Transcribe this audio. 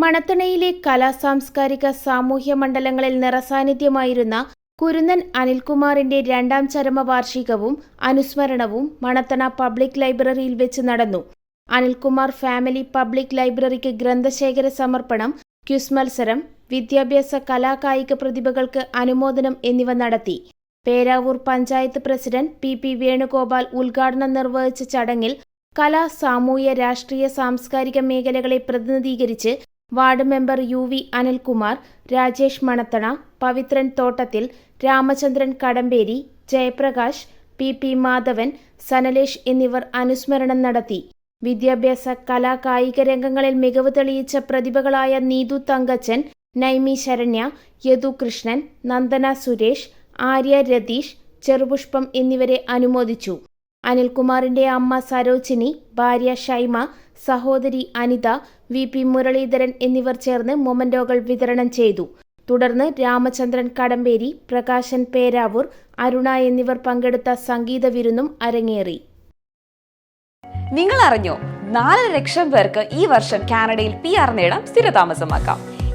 മണത്തണയിലെ കലാ സാംസ്കാരിക സാമൂഹ്യ മണ്ഡലങ്ങളിൽ നിറസാന്നിധ്യമായിരുന്ന കുരുന്നൻ അനിൽകുമാറിന്റെ രണ്ടാം ചരമവാർഷികവും അനുസ്മരണവും മണത്തണ പബ്ലിക് ലൈബ്രറിയിൽ വെച്ച് നടന്നു. അനിൽകുമാർ ഫാമിലി പബ്ലിക് ലൈബ്രറിക്ക് ഗ്രന്ഥശേഖര സമർപ്പണം ക്യുസ് മത്സരം വിദ്യാഭ്യാസ കലാകായിക പ്രതിഭകൾക്ക് അനുമോദനം എന്നിവ നടത്തി. Peravoor panchayat president P P Venugopal ഉദ്ഘാടനം നിർവഹിച്ച ചടങ്ങിൽ കലാ സാമൂഹ്യ രാഷ്ട്രീയ സാംസ്കാരിക മേഖലകളെ പ്രതിനിധീകരിച്ച് ward member U V Anilkumar Rajesh Manathana Pavithran Thottathil Ramachandran Kadamberi Jayaprakash P P Madhavan Sanalesh എന്നിവർ അനുസ്മരണം നടത്തി. വിദ്യാഭ്യാസ കലാ കായിക രംഗങ്ങളിൽ മികവ് തെളിയിച്ച പ്രതിഭകളായ നീതു തങ്കച്ചൻ നൈമി ശരണ്യ യദു കൃഷ്ണൻ നന്ദന സുരേഷ് ആര്യ രതീഷ് ചെറുപുഷ്പം എന്നിവരെ അനുമോദിച്ചു. അനിൽകുമാറിന്റെ അമ്മ സരോജിനി ഭാര്യ ഷൈമ സഹോദരി അനിത വി പി മുരളീധരൻ എന്നിവർ ചേർന്ന് മൊമന്റോകൾ വിതരണം ചെയ്തു. തുടർന്ന് രാമചന്ദ്രൻ കടമ്പേരി പ്രകാശൻ പേരാവൂർ അരുണ എന്നിവർ പങ്കെടുത്ത സംഗീത വിരുന്നും അരങ്ങേറി. നിങ്ങൾ അറിഞ്ഞോ നാല് ലക്ഷം പേർക്ക് ഈ വർഷം കാനഡയിൽ പി ആർ നേടാം സ്ഥിരതാമസമാക്കാം.